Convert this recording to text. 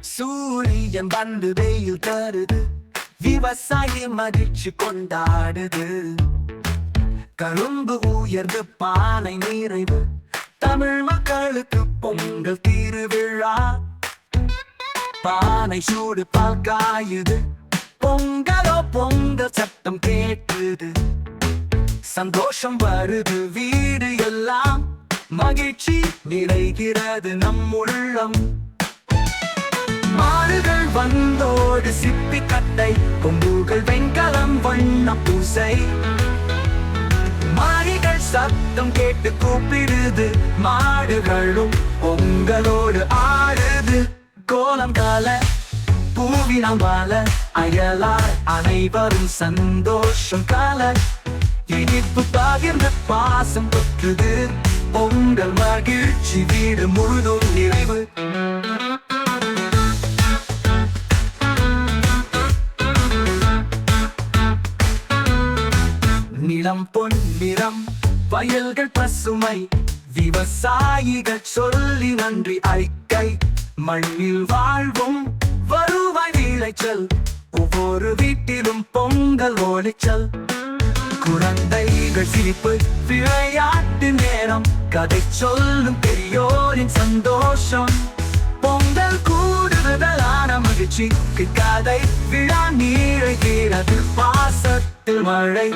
சூரியன் வந்து வெயில் தருது. விவசாயி மகிழ்ச்சி கொண்டாடுது. கரும்பு உயர்ந்து பானை நிறைவு. தமிழ் மக்களுக்கு பொங்கல் திருவிழா. பானை சூடு பால் காயுது. பொங்கலோ பொங்கல் சத்தம் கேட்குது சந்தோஷம் வருது. மகிழ்ச்சி நிறைகிறது நம் உள்ளம். மாறுகள் வந்தோடு சிப்பி கட்டை கொம்புகள் வெண்கலம் வண்ண பூசை. மாறிகள் சத்தம் கேட்டு கூப்பிடுது மாடுகளும் பொங்கலோடு ஆடுது. கோலம் கால பூவினம் வாழ அயலார் அனைவரும் சந்தோஷம் கால. இனிப்பு பகிர்ந்து பாசம் தொற்றுது உங்கள் மகிழ்ச்சி வீடு முழுதும் நிறைவு. நிலம் பொன்னிறம் வயல்கள் பசுமை. விவசாயிகள் சொல்லி நன்றி அறிக்கை. மண்ணில் வாழ்வும் வருவாய் விளைச்சல். ஒவ்வொரு வீட்டிலும் பொங்கல் ஒளிச்சல். குழந்தைகள் சிரிப்பு விளையாட்டு நேரம். கதை சொல்லும் பெரியோரின் சந்தோஷம். பொங்கல் கூடுதலான மகிழ்ச்சி கதை விழா நீரை பாசத்தில் மழை.